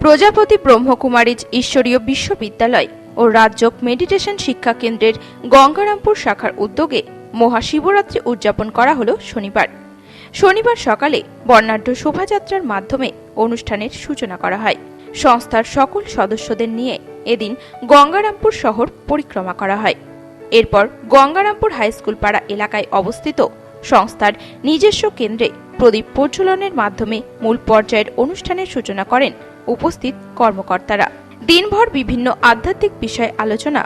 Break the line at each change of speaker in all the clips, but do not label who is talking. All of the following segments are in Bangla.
প্রজাপতি ব্রহ্মকুমারীজ ঈশ্বরীয় বিশ্ববিদ্যালয় ও রাজ্যক মেডিটেশন শিক্ষা কেন্দ্রের গঙ্গারামপুর শাখার উদ্যোগে মহাশিবরাত্রি উদযাপন করা হলো শনিবার। শনিবার সকালে বর্ণাঢ্য শোভাযাত্রার মাধ্যমে অনুষ্ঠানের সূচনা করা হয়। সংস্থার সকল সদস্যদের নিয়ে এদিন গঙ্গারামপুর শহর পরিক্রমা করা হয়। এরপর গঙ্গারামপুর হাইস্কুল পাড়া এলাকায় অবস্থিত সংস্থার নিজস্ব কেন্দ্রে প্রদীপ প্রজ্বলনের মাধ্যমে মূল পর্যায়ের অনুষ্ঠানের সূচনা করেন উপস্থিত কর্মকর্তারা। দিনভর বিভিন্ন আধ্যাত্মিক বিষয় আলোচনা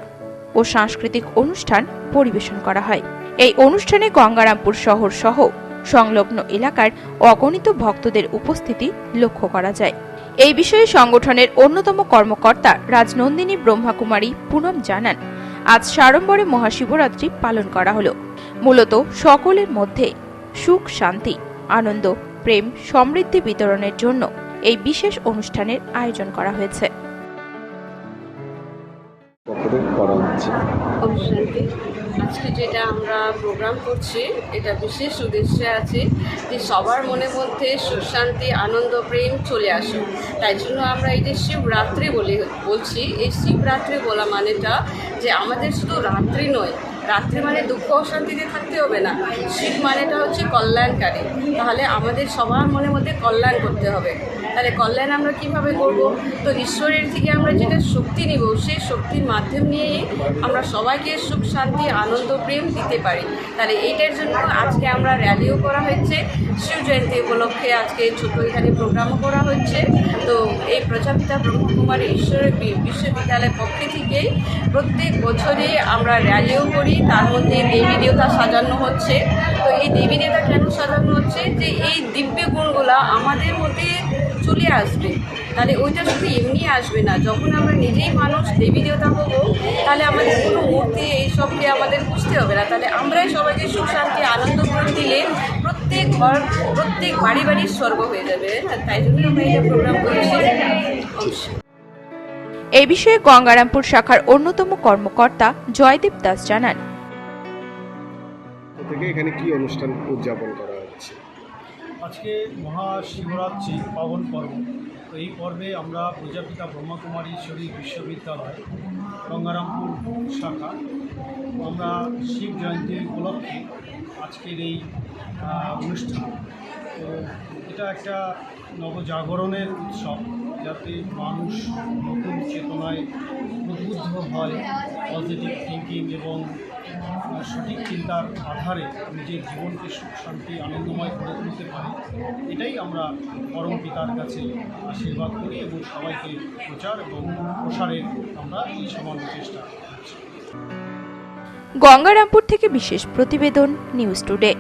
ও সাংস্কৃতিক অনুষ্ঠান পরিবেশন করা হয়। এই অনুষ্ঠানে গঙ্গারামপুর শহর সহ সংলগ্ন এলাকার অগণিত ভক্তদের উপস্থিতি লক্ষ্য করা যায়। এই বিষয়ে সংগঠনের অন্যতম কর্মকর্তা রাজনন্দিনী ব্রহ্মাকুমারী পুনম জানান আজ সাড়ম্বরে মহাশিবরাত্রি পালন করা হলো। মূলত সকলের মধ্যে সুখ শান্তি আনন্দ প্রেম সমৃদ্ধি বিতরণের জন্য এই বিশেষ অনুষ্ঠানের আয়োজন করা হয়েছে।
করা হচ্ছে?
আজকে যেটা আমরা প্রোগ্রাম করছি এটা বিশেষ উদ্দেশ্যে আছে যে সবার মনের মধ্যে সুখ শান্তি আনন্দ প্রেম চলে আসুক। তাই জন্য আমরা এই যে শিবরাত্রি বলে বলছি এই শিবরাত্রি বলা মানেটা যে আমাদের শুধু রাত্রি নয়, রাত্রি মানে দুঃখ অশান্তিতে থাকতে হবে না। শীত মানেটা হচ্ছে কল্যাণকারী। তাহলে আমাদের সবার মনের মধ্যে কল্যাণ করতে হবে। তাহলে কল্যাণ আমরা কীভাবে করব? তো ঈশ্বরের থেকে আমরা যেটা শক্তি নিব, সেই শক্তির মাধ্যম নিয়েই আমরা সবাইকে সুখ, শান্তি, আনন্দ, প্রেম দিতে পারি। তাহলে এইটার জন্য আজকে আমরা র্যালিও করা হয়েছে। শিব জয়ন্তী উপলক্ষে আজকে ছোট এখানে প্রোগ্রামও করা হচ্ছে। তো এই প্রজাপিতা ব্রহ্মকুমারী ঈশ্বরের বিশ্ববিদ্যালয়ের পক্ষে থেকেই প্রত্যেক বছরে আমরা র্যালিও করি। তার মধ্যে দেবী দেবতা সাজানো হচ্ছে। তো এই দেবী দেবতা কেন সাজানো হচ্ছে? যে এই দিব্য গুণগুলা আমাদের মধ্যে চলে আসবে তাহলে ওইটা শুধু এমনি আসবে না। যখন আমরা নিজেই মানুষ দেবী দেবতা হব তাহলে আমাদের কোনো মূর্তি এইসবকে আমাদের বুঝতে হবে না। তাহলে আমরাই সবাইকে সুখ শান্তি আনন্দ করে দিলে প্রত্যেক ঘর প্রত্যেক বাড়ি বাড়ি স্বর্গ হয়ে যাবে তাই জন্য আমরা এটা প্রোগ্রাম করেছি। অবশ্যই।
এই বিষয়ে গঙ্গারামপুর শাখার অন্যতম কর্মকর্তা জয়দীপ দাস জানান।
থেকে এখানে কি অনুষ্ঠান উদযাপন করা
আজকে মহাশিবরাত্রি পাবন পর্ব। তো এই পর্বে আমরা প্রজাপিতা ব্রহ্মকুমারী ঈশ্বরী বিশ্ববিদ্যালয়, গঙ্গারামপুর শাখা। আমরা শিব জয়ন্তী উপলক্ষে আজকের এই অনুষ্ঠান। তো এটা একটা নবজাগরণের উৎসব, যাতে মানুষ নতুন চেতনায় উদ্বুদ্ধ হয় পজিটিভ থিঙ্কিং এবং সঠিক চিন্তার আধারে নিজের জীবনকে সুখ, শান্তি, আনন্দময় করে তুলতে পারি, এটাই আমরা পরম পিতার কাছে আশীর্বাদ করি এবং সবাইকে প্রচার এবং প্রসারের আমরা এই সামান্য চেষ্টা
গঙ্গারামপুর থেকে বিশেষ প্রতিবেদন নিউজ টুডে।